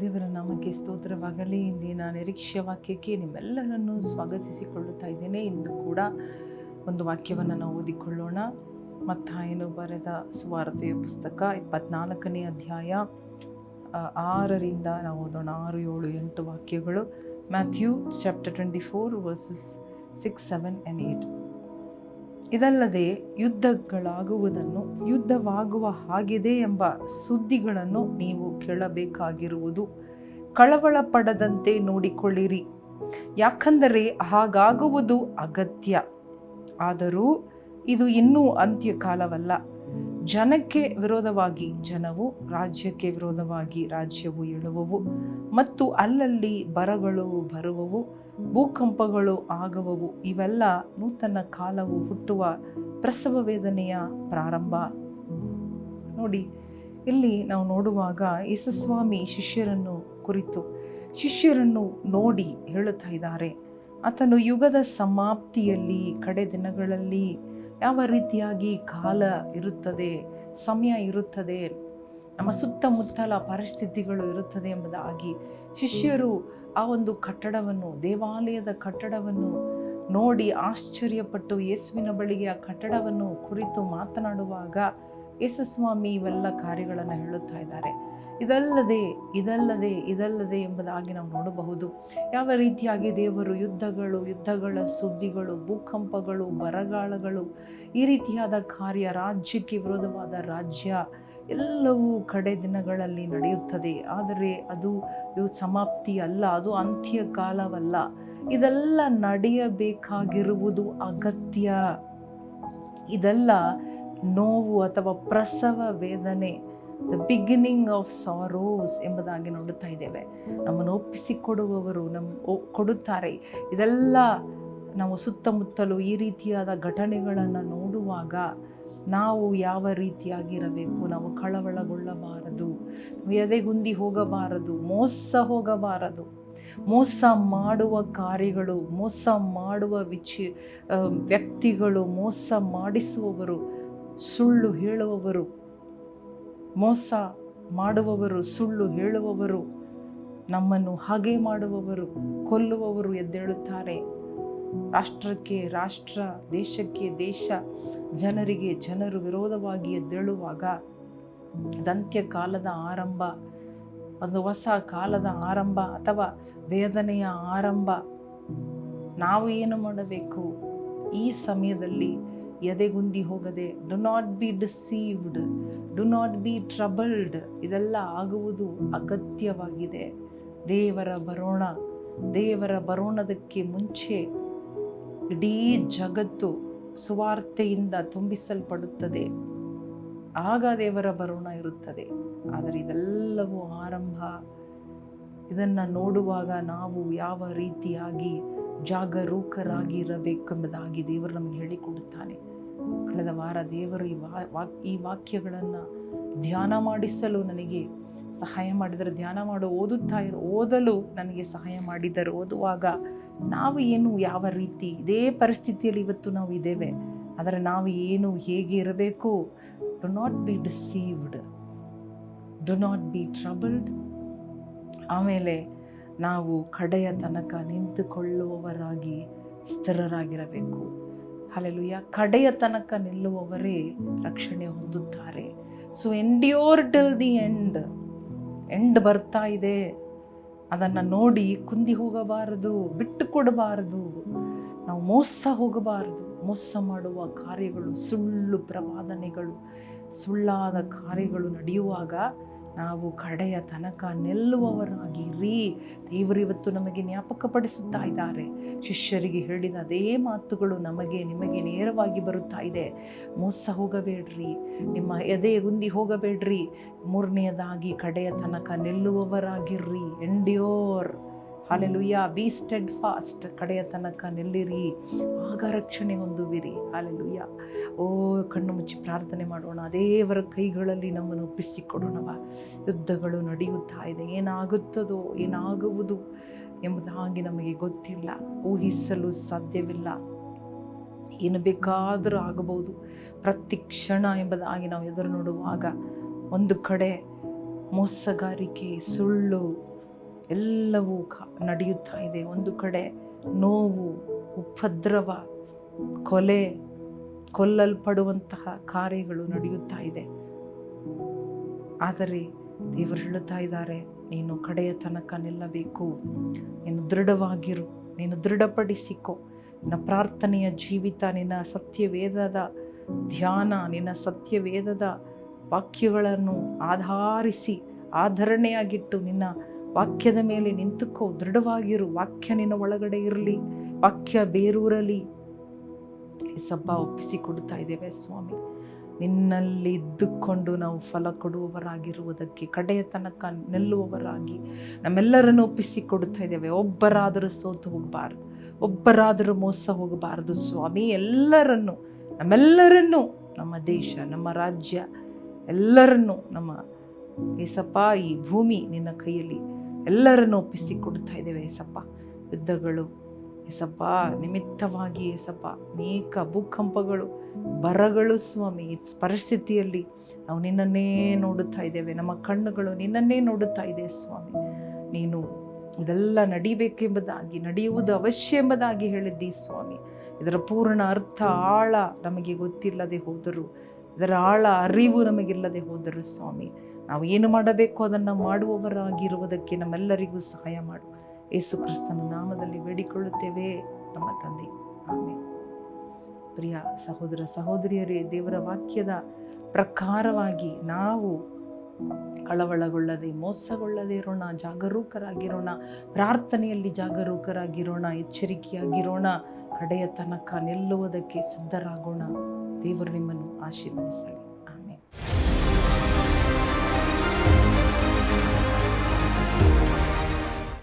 ದೇವರ ನಾಮಕ್ಕೆ ಸ್ತೋತ್ರವಾಗಲಿ. ಇಂದಿನ ನಿರೀಕ್ಷೆ ವಾಕ್ಯಕ್ಕೆ ನಿಮ್ಮೆಲ್ಲರನ್ನು ಸ್ವಾಗತಿಸಿಕೊಳ್ಳುತ್ತಾ ಇದ್ದೇನೆ. ಇಂದು ಕೂಡ ಒಂದು ವಾಕ್ಯವನ್ನು ನಾವು ಓದಿಕೊಳ್ಳೋಣ. ಮತ್ತಾಯನು ಬರೆದ ಸುವಾರ್ತೆಯ ಪುಸ್ತಕ ಇಪ್ಪತ್ನಾಲ್ಕನೇ ಅಧ್ಯಾಯ ಆರರಿಂದ ನಾವು ಓದೋಣ. ಆರು, ಏಳು, ಎಂಟು ವಾಕ್ಯಗಳು. Matthew chapter twenty four verses six, seven, and eight. ಇದಲ್ಲದೆ ಯುದ್ಧಗಳಾಗುವುದನ್ನು ಯುದ್ಧವಾಗುವ ಹಾಗಿದೆ ಎಂಬ ಸುದ್ದಿಗಳನ್ನು ನೀವು ಕೇಳಬೇಕಾಗಿರುವುದು. ಕಳವಳ ಪಡದಂತೆ ನೋಡಿಕೊಳ್ಳಿರಿ. ಯಾಕಂದರೆ ಹಾಗಾಗುವುದು ಅಗತ್ಯ. ಆದರೂ ಇದು ಇನ್ನೂ ಅಂತ್ಯಕಾಲವಲ್ಲ. ಜನಕ್ಕೆ ವಿರೋಧವಾಗಿ ಜನವು, ರಾಜ್ಯಕ್ಕೆ ವಿರೋಧವಾಗಿ ರಾಜ್ಯವು ಏಳುವವು ಮತ್ತು ಅಲ್ಲಲ್ಲಿ ಬರಗಳು ಬರುವವು, ಭೂಕಂಪಗಳು ಆಗುವವು, ಇವೆಲ್ಲ ನೂತನ ಕಾಲವು ಹುಟ್ಟುವ ಪ್ರಸವ ವೇದನೆಯ ಪ್ರಾರಂಭ. ನೋಡಿ, ಇಲ್ಲಿ ನಾವು ನೋಡುವಾಗ ಯೇಸುಸ್ವಾಮಿ ಶಿಷ್ಯರನ್ನು ಕುರಿತು, ಶಿಷ್ಯರನ್ನು ನೋಡಿ ಹೇಳುತ್ತಾ ಇದ್ದಾರೆ. ಆತನು ಯುಗದ ಸಮಾಪ್ತಿಯಲ್ಲಿ, ಕಡೆ ದಿನಗಳಲ್ಲಿ ಯಾವ ರೀತಿಯಾಗಿ ಕಾಲ ಇರುತ್ತದೆ, ಸಮಯ ಇರುತ್ತದೆ, ನಮ್ಮ ಸುತ್ತಮುತ್ತಲ ಪರಿಸ್ಥಿತಿಗಳು ಇರುತ್ತದೆ ಎಂಬುದಾಗಿ ಶಿಷ್ಯರು ಆ ಒಂದು ಕಟ್ಟಡವನ್ನು, ದೇವಾಲಯದ ಕಟ್ಟಡವನ್ನು ನೋಡಿ ಆಶ್ಚರ್ಯಪಟ್ಟು ಯೇಸುವಿನ ಬಳಿಗೆ ಆ ಕಟ್ಟಡವನ್ನು ಕುರಿತು ಮಾತನಾಡುವಾಗ ಯೇಸುಸ್ವಾಮಿ ಇವೆಲ್ಲ ಕಾರ್ಯಗಳನ್ನು ಹೇಳುತ್ತಾ ಇದ್ದಾರೆ. ಇದಲ್ಲದೆ ಇದಲ್ಲದೆ ಇದಲ್ಲದೆ ಎಂಬುದಾಗಿ ನಾವು ನೋಡಬಹುದು. ಯಾವ ರೀತಿಯಾಗಿ ದೇವರು ಯುದ್ಧಗಳು, ಯುದ್ಧಗಳ ಸುದ್ದಿಗಳು, ಭೂಕಂಪಗಳು, ಬರಗಾಲಗಳು, ಈ ರೀತಿಯಾದ ಕಾರ್ಯ ರಾಜ್ಯಕ್ಕೆ ವಿರೋಧವಾದ ರಾಜ್ಯ ಎಲ್ಲವೂ ಕಡೆ ದಿನಗಳಲ್ಲಿ ನಡೆಯುತ್ತದೆ. ಆದರೆ ಅದು ಸಮಾಪ್ತಿ ಅಲ್ಲ, ಅದು ಅಂತ್ಯ ಕಾಲವಲ್ಲ. ಇದೆಲ್ಲ ನಡೆಯಬೇಕಾಗಿರುವುದು ಅಗತ್ಯ. ಇದೆಲ್ಲ ನೋವು ಅಥವಾ ಪ್ರಸವ ವೇದನೆ. ದ ಬಿಗಿನಿಂಗ್ ಆಫ್ ಸಾರೋಸ್ ಎಂಬುದಾಗಿ ನೋಡುತ್ತಾ ಇದ್ದೇವೆ. ನಮ್ಮನ್ನು ಒಪ್ಪಿಸಿಕೊಡುವವರು ನಮ್ಮ ಕೊಡುತ್ತಾರೆ. ಇದೆಲ್ಲ ನಾವು ಸುತ್ತಮುತ್ತಲು ಈ ರೀತಿಯಾದ ಘಟನೆಗಳನ್ನು ನೋಡುವಾಗ ನಾವು ಯಾವ ರೀತಿಯಾಗಿರಬೇಕು? ನಾವು ಕಳವಳಗೊಳ್ಳಬಾರದು. ಎದೆಗುಂದಿ ಹೋಗಬಾರದು. ಮೋಸ ಹೋಗಬಾರದು. ಮೋಸ ಮಾಡುವ ಕಾರ್ಯಗಳು, ಮೋಸ ಮಾಡುವ ವಿಚಿ ವ್ಯಕ್ತಿಗಳು, ಮೋಸ ಮಾಡಿಸುವವರು, ಸುಳ್ಳು ಹೇಳುವವರು ಮೋಸ ಮಾಡುವವರು, ಸುಳ್ಳು ಹೇಳುವವರು, ನಮ್ಮನ್ನು ಹಾಗೆ ಮಾಡುವವರು, ಕೊಲ್ಲುವವರು ಎದ್ದೇಳುತ್ತಾರೆ. ರಾಷ್ಟ್ರಕ್ಕೆ ರಾಷ್ಟ್ರ, ದೇಶಕ್ಕೆ ದೇಶ, ಜನರಿಗೆ ಜನರು ವಿರೋಧವಾಗಿ ಎದ್ದೇಳುವಾಗ ದಂತ್ಯ ಕಾಲದ ಆರಂಭ ಒಂದು ಹೊಸ ಕಾಲದ ಆರಂಭ ಅಥವಾ ವೇದನೆಯ ಆರಂಭ. ನಾವು ಏನು ಮಾಡಬೇಕು? ಈ ಸಮಯದಲ್ಲಿ ಎದೆಗುಂದಿ ಹೋಗದೆ do not be deceived do not be troubled ಇದೆಲ್ಲ ಆಗುವುದು ಅಗತ್ಯವಾಗಿದೆ. ದೇವರ ಬರೋಣ, ದೇವರ ಬರೋಣದಕ್ಕೆ ಮುಂಚೆ ಇಡೀ ಜಗತ್ತು ಸುವಾರ್ತೆಯಿಂದ ತುಂಬಿಸಲ್ಪಡುತ್ತದೆ. ಆಗ ದೇವರ ಬರೋಣ ಇರುತ್ತದೆ. ಆದರೆ ಇದೆಲ್ಲವೂ ಆರಂಭ. ಇದನ್ನು ನೋಡುವಾಗ ನಾವು ಯಾವ ರೀತಿಯಾಗಿ ಜಾಗರೂಕರಾಗಿರಬೇಕೆಂಬುದಾಗಿ ದೇವರು ನಮಗೆ ಹೇಳಿಕೊಡುತ್ತಾನೆ. ಕಳೆದ ವಾರ ದೇವರು ಈ ವಾ ಈ ವಾಕ್ಯಗಳನ್ನು ಧ್ಯಾನ ಮಾಡಿಸಲು ನನಗೆ ಸಹಾಯ ಮಾಡಿದರೆ. ಧ್ಯಾನ ಮಾಡು, ಓದುತ್ತಾ ಇರು. ಓದಲು ನನಗೆ ಸಹಾಯ ಮಾಡಿದರು. ಓದುವಾಗ ನಾವು ಏನು, ಯಾವ ರೀತಿ, ಇದೇ ಪರಿಸ್ಥಿತಿಯಲ್ಲಿ ಇವತ್ತು ನಾವು ಇದ್ದೇವೆ. ಆದರೆ ನಾವು ಏನು, ಹೇಗೆ ಇರಬೇಕು? Do not be deceived do not be troubled ಆಮೇಲೆ ನಾವು ಕಡೆಯ ತನಕ ನಿಂತುಕೊಳ್ಳುವವರಾಗಿ ಸ್ಥಿರರಾಗಿರಬೇಕು. ಅಲ್ಲೆಲುಯ್ಯ ಕಡೆಯ ತನಕ ನಿಲ್ಲುವವರೇ ರಕ್ಷಣೆ ಹೊಂದುತ್ತಾರೆ. So endure till the end end ಬರ್ತಾ ಇದೆ. ಅದನ್ನು ನೋಡಿ ಕುಂದಿ ಹೋಗಬಾರದು, ಬಿಟ್ಟು ಕೊಡಬಾರದು. ನಾವು ಮೋಸ ಹೋಗಬಾರದು. ಮೋಸ ಮಾಡುವ ಕಾರ್ಯಗಳು ಸುಳ್ಳು ಪ್ರವಾದನೆಗಳು. ಸುಳ್ಳಾದ ಕಾರ್ಯಗಳು ನಡೆಯುವಾಗ ನಾವು ಕಡೆಯ ತನಕ ನಿಲ್ಲುವವರಾಗಿರಿ. ದೇವರು ಇವತ್ತು ನಮಗೆ ಜ್ಞಾಪಕಪಡಿಸುತ್ತಾ ಇದ್ದಾರೆ. ಶಿಷ್ಯರಿಗೆ ಹೇಳಿದ ಅದೇ ಮಾತುಗಳು ನಮಗೆ, ನಿಮಗೆ ನೇರವಾಗಿ ಬರುತ್ತಾ ಇದೆ. ಮೋಸ ಹೋಗಬೇಡ್ರಿ. ನಿಮ್ಮ ಎದೆ ಗುಂದಿ ಹೋಗಬೇಡ್ರಿ. ಮೂರನೆಯದಾಗಿ ಕಡೆಯ ತನಕ ನಿಲ್ಲುವವರಾಗಿರ್ರಿ endure. Hallelujah. Be steadfast ಕಡೆಯ ತನಕ ನಿಲ್ಲಿರಿ, ಆಗ ರಕ್ಷಣೆ ಹೊಂದುವಿರಿ. ಹಾಲೆಲುಯ್ಯ. ಓ, ಕಣ್ಣು ಮುಚ್ಚಿ ಪ್ರಾರ್ಥನೆ ಮಾಡೋಣ. ದೇವರ ಕೈಗಳಲ್ಲಿ ನಮ್ಮನ್ನು ಒಪ್ಪಿಸಿಕೊಡೋಣವ. ಯುದ್ಧಗಳು ನಡೆಯುತ್ತಾ ಇದೆ. ಏನಾಗುತ್ತದೋ, ಏನಾಗುವುದು ಎಂಬುದಾಗಿ ನಮಗೆ ಗೊತ್ತಿಲ್ಲ. ಊಹಿಸಲು ಸಾಧ್ಯವಿಲ್ಲ. ಏನು ಬೇಕಾದರೂ ಆಗಬಹುದು. ಪ್ರತಿ ಕ್ಷಣ ಎಂಬುದಾಗಿ ನಾವು ಎದುರು ನೋಡುವಾಗ ಒಂದು ಕಡೆ ಮೋಸಗಾರಿಕೆ, ಸುಳ್ಳು ಎಲ್ಲವೂ ನಡೆಯುತ್ತಾ ಇದೆ. ಒಂದು ಕಡೆ ನೋವು, ಉಪದ್ರವ, ಕೊಲೆ, ಕೊಲ್ಲಲ್ಪಡುವಂತಹ ಕಾರ್ಯಗಳು ನಡೆಯುತ್ತಾ ಇದೆ. ಆದರೆ ದೇವರು ಹೇಳುತ್ತಾ ಇದ್ದಾರೆ, ನೀನು ಕಡೆಯ ತನಕ ನಿಲ್ಲಬೇಕು. ನೀನು ದೃಢವಾಗಿರು, ನೀನು ದೃಢಪಡಿಸಿಕೊ. ನಿನ್ನ ಪ್ರಾರ್ಥನೆಯ ಜೀವಿತ, ನಿನ್ನ ಸತ್ಯವೇದದ ಧ್ಯಾನ, ನಿನ್ನ ಸತ್ಯವೇದದ ವಾಕ್ಯಗಳನ್ನು ಆಧರಿಸಿ, ಆಧರಣೆಯಾಗಿಟ್ಟು ನಿನ್ನ ವಾಕ್ಯದ ಮೇಲೆ ನಿಂತುಕೋ, ದೃಢವಾಗಿರು, ವಾಕ್ಯ ನಿನ್ನ ಒಳಗಡೆ ಇರಲಿ, ವಾಕ್ಯ ಬೇರೂರಲಿ. ಸಬ್ಬ ಒಪ್ಪಿಸಿ ಕೊಡ್ತಾ ಇದ್ದೇವೆ ಸ್ವಾಮಿ. ನಿನ್ನಲ್ಲಿ ಇದ್ದುಕೊಂಡು ನಾವು ಫಲ ಕೊಡುವವರಾಗಿರುವುದಕ್ಕೆ, ಕಡೆಯ ತನಕ ನಿಲ್ಲುವವರಾಗಿ ನಮ್ಮೆಲ್ಲರನ್ನು ಒಪ್ಪಿಸಿ ಕೊಡ್ತಾ ಇದ್ದೇವೆ. ಒಬ್ಬರಾದರೂ ಸೋತು ಹೋಗಬಾರ್ದು, ಒಬ್ಬರಾದರೂ ಮೋಸ ಹೋಗಬಾರದು ಸ್ವಾಮಿ. ಎಲ್ಲರನ್ನು, ನಮ್ಮೆಲ್ಲರನ್ನು, ನಮ್ಮ ದೇಶ, ನಮ್ಮ ರಾಜ್ಯ, ಎಲ್ಲರನ್ನು ನಮ್ಮ ಏಸಪ್ಪ, ಈ ಭೂಮಿ ನಿನ್ನ ಕೈಯಲ್ಲಿ ಎಲ್ಲರನ್ನು ಒಪ್ಪಿಸಿ ಕೊಡ್ತಾ ಇದ್ದೇವೆ, ಏಸಪ್ಪ. ಯುದ್ಧಗಳು, ಏಸಪ್ಪ, ನಿಮಿತ್ತವಾಗಿ, ಏಸಪ್ಪ, ಅನೇಕ ಭೂಕಂಪಗಳು, ಬರಗಳು ಸ್ವಾಮಿ, ಪರಿಸ್ಥಿತಿಯಲ್ಲಿ ನಾವು ನಿನ್ನನ್ನೇ ನೋಡುತ್ತಾ ಇದ್ದೇವೆ, ನಮ್ಮ ಕಣ್ಣುಗಳು ನಿನ್ನನ್ನೇ ನೋಡುತ್ತಾ ಇದೆ ಸ್ವಾಮಿ. ನೀನು ಇದೆಲ್ಲ ನಡಿಬೇಕೆಂಬುದಾಗಿ, ನಡೆಯುವುದು ಅವಶ್ಯ ಎಂಬುದಾಗಿ ಹೇಳಿದ್ದಿ ಸ್ವಾಮಿ. ಇದರ ಪೂರ್ಣ ಅರ್ಥ ಆಳ ನಮಗೆ ಗೊತ್ತಿಲ್ಲದೆ ಹೋದರು, ಇದರ ಆಳ ಅರಿವು ನಮಗಿಲ್ಲದೆ ಹೋದರು ಸ್ವಾಮಿ. ನಾವು ಏನು ಮಾಡಬೇಕು ಅದನ್ನು ಮಾಡುವವರಾಗಿರುವುದಕ್ಕೆ ನಮ್ಮೆಲ್ಲರಿಗೂ ಸಹಾಯ ಮಾಡು. ಯೇಸು ಕ್ರಿಸ್ತನ ನಾಮದಲ್ಲಿ ಬೇಡಿಕೊಳ್ಳುತ್ತೇವೆ. ನಮ್ಮ ತಂದೆ ಆಮೇಲೆ ಪ್ರಿಯ ಸಹೋದರ ಸಹೋದರಿಯರೇ, ದೇವರ ವಾಕ್ಯದ ಪ್ರಕಾರವಾಗಿ ನಾವು ಕಳವಳಗೊಳ್ಳದೆ, ಮೋಸಗೊಳ್ಳದೆ ಇರೋಣ, ಜಾಗರೂಕರಾಗಿರೋಣ, ಪ್ರಾರ್ಥನೆಯಲ್ಲಿ ಜಾಗರೂಕರಾಗಿರೋಣ, ಎಚ್ಚರಿಕೆಯಾಗಿರೋಣ, ಕಡೆಯ ತನಕ ನಿಲ್ಲುವುದಕ್ಕೆ ಸಿದ್ಧರಾಗೋಣ. ದೇವರು ನಿಮ್ಮನ್ನು ಆಶೀರ್ವದಿಸಲಿ. ಆಮೇಲೆ